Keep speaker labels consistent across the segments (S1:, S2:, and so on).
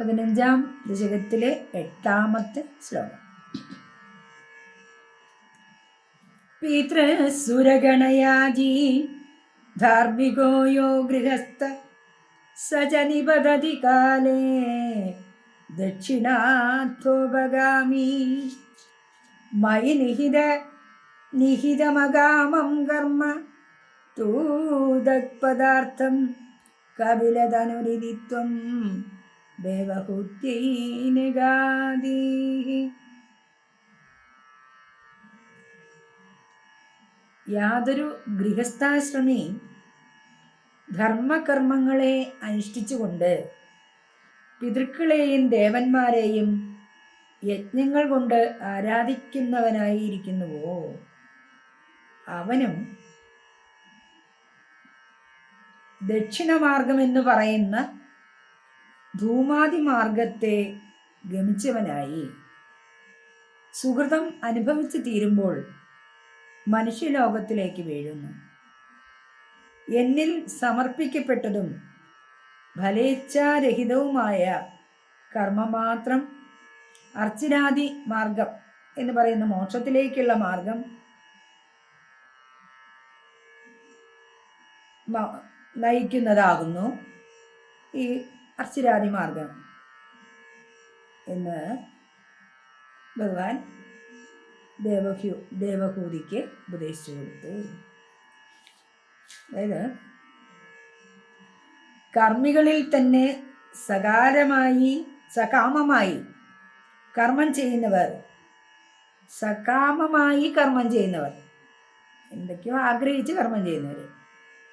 S1: പതിനഞ്ചാം ദശകത്തിലെ എട്ടാമത്തെ ശ്ലോകം. പിതൃസുരഗണയാജീ ധാർമ്മികോ യോ ഗൃഹസ്ഥ സജനിപതതി കാലേ ദക്ഷിണാത്തോപഗാമി മയി നിഹിത നിഹിതമകാമം കർമ്മ തൂതപദാർത്ഥം കപിലതനുരിതിത്വം ദേവഹുത്യൈനഗാദീ യാതൊരു ഗൃഹസ്ഥാശ്രമി ധർമ്മകർമ്മങ്ങളെ അനുഷ്ഠിച്ചുകൊണ്ട് പിതൃക്കളെയും ദേവന്മാരെയും യജ്ഞങ്ങൾ കൊണ്ട് ആരാധിക്കുന്നവനായിരിക്കുന്നുവോ? അവനും ദക്ഷിണമാർഗമെന്ന് പറയുന്ന ധൂമാതി മാർഗത്തെ ഗമിച്ചവനായി. സുഹൃതം അനുഭവിച്ചു തീരുമ്പോൾ മനുഷ്യലോകത്തിലേക്ക് വീഴുന്നു. എന്നിൽ സമർപ്പിക്കപ്പെട്ടതും ഫലേച്ഛാരഹിതവുമായ കർമ്മമാത്രം അർച്ചനാദി മാർഗം എന്ന് പറയുന്ന മോക്ഷത്തിലേക്കുള്ള മാർഗം നയിക്കുന്നതാകുന്നു. ഈ അർച്ചിരാദി മാർഗം എന്ന് ഭഗവാൻ ദേവഹ്യു ദേവഹൂതിക്ക് ഉപദേശിച്ചു കൊടുത്തു. അതായത് കർമ്മികളിൽ തന്നെ സകാരമായി സകാമമായി കർമ്മം ചെയ്യുന്നവർ സകാമമായി കർമ്മം ചെയ്യുന്നവർ എന്തൊക്കെയോ ആഗ്രഹിച്ച് കർമ്മം ചെയ്യുന്നവർ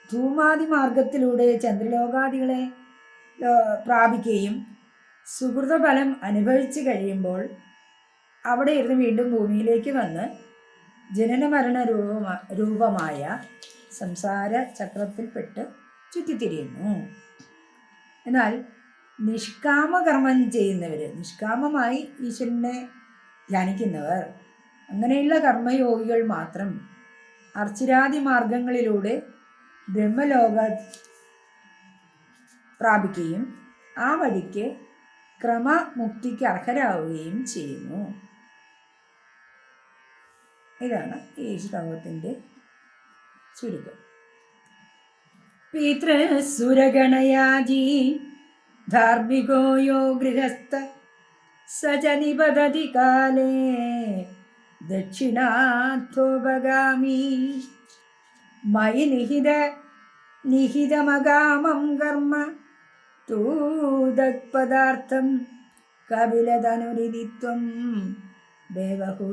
S1: ധൂമാതി മാർഗത്തിലൂടെ ചന്ദ്രലോകാദികളെ പ്രാപിക്കുകയും സുഹൃതഫലം അനുഭവിച്ചു കഴിയുമ്പോൾ അവിടെ ഇരുന്ന് വീണ്ടും ഭൂമിയിലേക്ക് വന്ന് ജനന മരണ രൂപമാ രൂപമായ സംസാര ചക്രത്തിൽപ്പെട്ട് ചുറ്റിത്തിരിയുന്നു. എന്നാൽ നിഷ്കാമകർമ്മം ചെയ്യുന്നവർ നിഷ്കാമമായി ഈശ്വരനെ ധ്യാനിക്കുന്നവർ അങ്ങനെയുള്ള കർമ്മയോഗികൾ മാത്രം അർച്ചിരാതി മാർഗങ്ങളിലൂടെ ബ്രഹ്മലോക പ്രാപിക്കുകയും ആ വഴിക്ക് ക്രമമുക്തിക്ക് അർഹരാവുകയും ചെയ്യുന്നു. ഇതാണ് ഈ ശ്ലോകത്തിന്റെ ചുരുക്കം. പിതൃസുരഗണയാജീ ധാർമ്മികോ യോ ഗൃഹസ്ഥ സജനിപതതി കാലേ ദക്ഷിണാത്വപഗാമി മയി നിഹിത നിഹിതമകാമം കർമ്മ തൂതപദാർത്ഥം കപിലതനുരിതിത്വം ദേവഹുത്യൈനഗാദീ